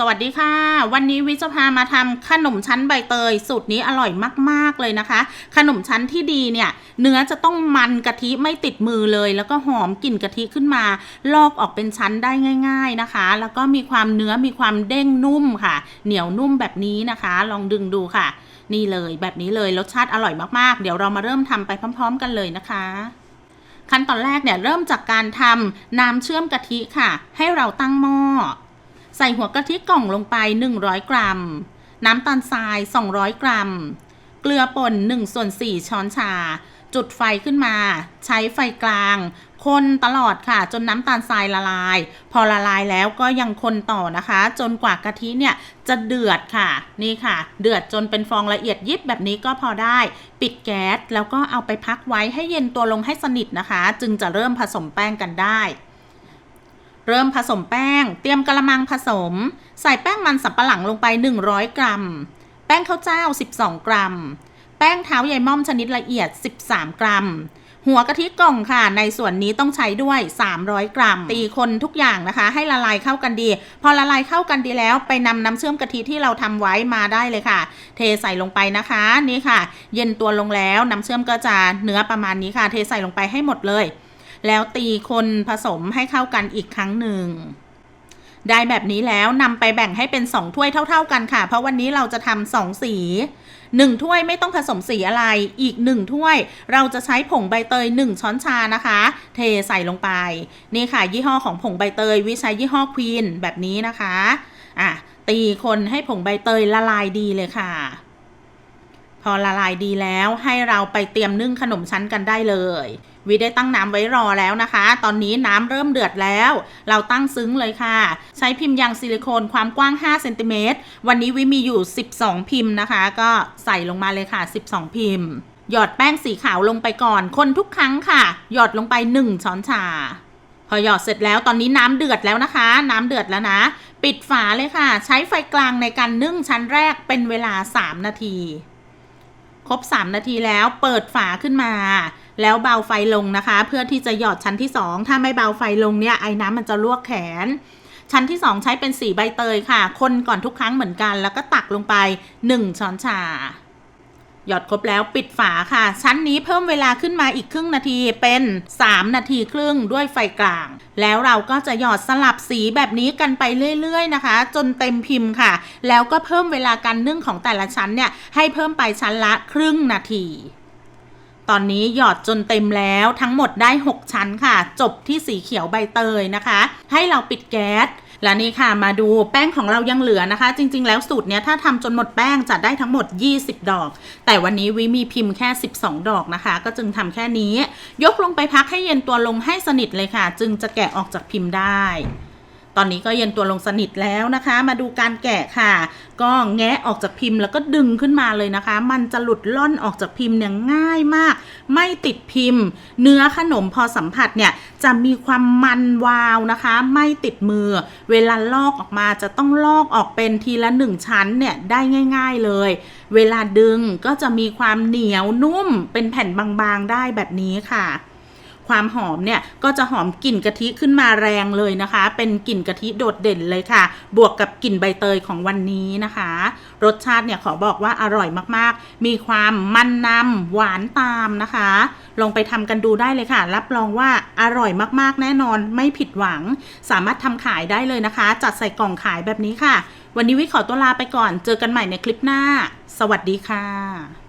สวัสดีค่ะ วันนี้วิจะพามาทำขนมชั้นใบเตย สูตรนี้อร่อยมากๆเลยนะคะ ขนมชั้นที่ดีเนี่ย เนื้อจะต้องมันกะทิไม่ติดมือเลย แล้วก็หอมกลิ่นกะทิขึ้นมา ลอกออกเป็นชั้นได้ง่าย ๆนะคะ แล้วก็มีความเนื้อมีความเด้งนุ่มค่ะ เหนียวนุ่มแบบนี้นะคะ ลองดึงดูค่ะ นี่เลยแบบนี้เลยรสชาติอร่อยมากๆ เดี๋ยวเรามาเริ่มทำไปพร้อม ๆ กันเลยนะคะขั้นตอนแรกเนี่ยเริ่มจากการทำน้ำเชื่อมกะทิค่ะ ให้เราตั้งหม้อ ใส่หัวกะทิกล่องลงไป 100 กรัม น้ำตาลทราย 200 กรัม เกลือป่น1ส่วน4 ช้อนชา จุดไฟขึ้นมา ใช้ไฟกลาง คนตลอดค่ะ จนน้ำตาลทรายละลาย พอละลายแล้วก็ยังคนต่อนะคะ จนกว่ากะทิเนี่ยจะเดือดค่ะ นี่ค่ะ เดือดจนเป็นฟองละเอียดยิบแบบนี้ก็พอได้ ปิดแก๊สแล้วก็เอาไปพักไว้ให้เย็นตัวลงให้สนิทนะคะ จึงจะเริ่มผสมแป้งกันได้ เริ่มผสมแป้ง เตรียมกระมังผสม ใส่แป้งมันสับปะหลังลงไป 100 กรัม แป้งข้าวเจ้า 12 กรัม แป้งเท้าใยม่อมชนิดละเอียด 13 กรัม หัวกะทิกล่องค่ะ ในส่วนนี้ต้องใช้ด้วย 300 กรัม ตีคนทุกอย่างนะคะ ให้ละลายเข้ากันดี พอละลายเข้ากันดีแล้ว ไปนำน้ำเชื่อมกะทิที่เราทำไว้มาได้เลยค่ะ เทใส่ลงไปนะคะ นี่ค่ะ เย็นตัวลงแล้วน้ำเชื่อมก็จะเนื้อประมาณนี้ค่ะ เทใส่ลงไปให้หมดเลย แล้วตีคนผสมให้เข้ากันอีกครั้งหนึ่ง ได้แบบนี้แล้วนำไปแบ่งให้เป็น 2 ถ้วยเท่า ๆกันค่ะ เพราะวันนี้เราจะทำสองสี 1 ถ้วยไม่ต้องผสมสีอะไร อีก 1 ถ้วย เราจะใช้ผงใบเตย 1 ช้อนชานะคะ เทใส่ลงไป นี่ค่ะ ยี่ห้อของผงใบเตย วิใช้ยี่ห้อควีนแบบนี้นะคะ อะตีคนให้ผงใบเตยละลายดีเลยค่ะ พอละลายดีแล้วให้เราไปเตรียมนึ่งขนมชั้นกันได้เลยวิได้ตั้งน้ำไว้รอแล้วนะคะ ตอนนี้น้ำเริ่มเดือดแล้ว เราตั้งซึ้งเลยค่ะ ใช้พิมพ์ยางซิลิโคนความกว้าง5เซนติเมตรวันนี้วิมีอยู่ 12 พิมพ์นะคะ ก็ใส่ลงมาเลยค่ะ 12 พิมพ์ หยอดแป้งสีขาวลงไปก่อน คนทุกครั้งค่ะ หยอดลงไป 1 ช้อนชา พอหยอดเสร็จแล้วตอนนี้น้ำเดือดแล้วนะคะ น้ำเดือดแล้วนะ ปิดฝาเลยค่ะ ใช้ไฟกลางในการนึ่งชั้นแรกเป็นเวลา 3 นาที ครบ 3 นาทีแล้วเปิดฝาขึ้นมา แล้วเบาไฟลงนะคะ เพื่อที่จะหยอดชั้นที่ 2 ถ้าไม่เบาไฟลงเนี่ยไอ้น้ำมันจะลวกแขน ชั้นที่ 2 ใช้เป็นสีใบเตยค่ะ คนก่อนทุกครั้งเหมือนกัน แล้วก็ตักลงไป 1 ช้อนชา หยอดครบแล้วปิดฝาค่ะ ชั้นนี้เพิ่มเวลาขึ้นมาอีกครึ่งนาทีเป็น 3 นาทีครึ่งด้วยไฟกลาง แล้วเราก็จะหยอดสลับสีแบบนี้กันไปเรื่อยๆนะคะ จนเต็มพิมพ์ค่ะ แล้วก็เพิ่มเวลาการนึ่งของแต่ละชั้นเนี่ยให้เพิ่มไปชั้นละครึ่งนาทีตอนนี้หยอดจนเต็มแล้วทั้งหมดได้ 6 ชั้นค่ะ จบที่สีเขียวใบเตยนะคะ ให้เราปิดแก๊ส และนี่ค่ะมาดูแป้งของเรายังเหลือนะคะ จริง ๆ แล้วสูตรเนี้ยถ้าทำจนหมดแป้งจะได้ทั้งหมด 20 ดอก แต่วันนี้วิมีพิมพ์แค่ 12 ดอกนะคะ ก็จึงทำแค่นี้ ยกลงไปพักให้เย็นตัวลงให้สนิทเลยค่ะ จึงจะแกะออกจากพิมพ์ได้ ตอนนี้ก็เย็นตัวลงสนิทแล้วนะคะ มาดูการแกะค่ะ ก็แงะออกจากพิมพ์แล้วก็ดึงขึ้นมาเลยนะคะ มันจะหลุดล่อนออกจากพิมพ์เนี่ยง่ายมาก ไม่ติดพิมพ์ เนื้อขนมพอสัมผัสเนี่ยจะมีความมันวาวนะคะ ไม่ติดมือ เวลาลอกออกมาจะต้องลอกออกเป็นทีละหนึ่งชั้นเนี่ยได้ง่าย ๆเลย เวลาดึงก็จะมีความเหนียวนุ่มเป็นแผ่นบางๆได้แบบนี้ค่ะ ความหอมเนี่ยก็จะหอมกลิ่นกะทิขึ้นมาแรงเลยนะคะ เป็นกลิ่นกะทิโดดเด่นเลยค่ะ บวกกับกลิ่นใบเตยของวันนี้นะคะ รสชาติเนี่ยขอบอกว่าอร่อยมากๆ มีความมันนำหวานตามนะคะ ลองไปทำกันดูได้เลยค่ะ รับรองว่าอร่อยมากๆ แน่นอนไม่ผิดหวัง สามารถทำขายได้เลยนะคะ จัดใส่กล่องขายแบบนี้ค่ะ วันนี้วิขอตัวลาไปก่อน เจอกันใหม่ในคลิปหน้า สวัสดีค่ะ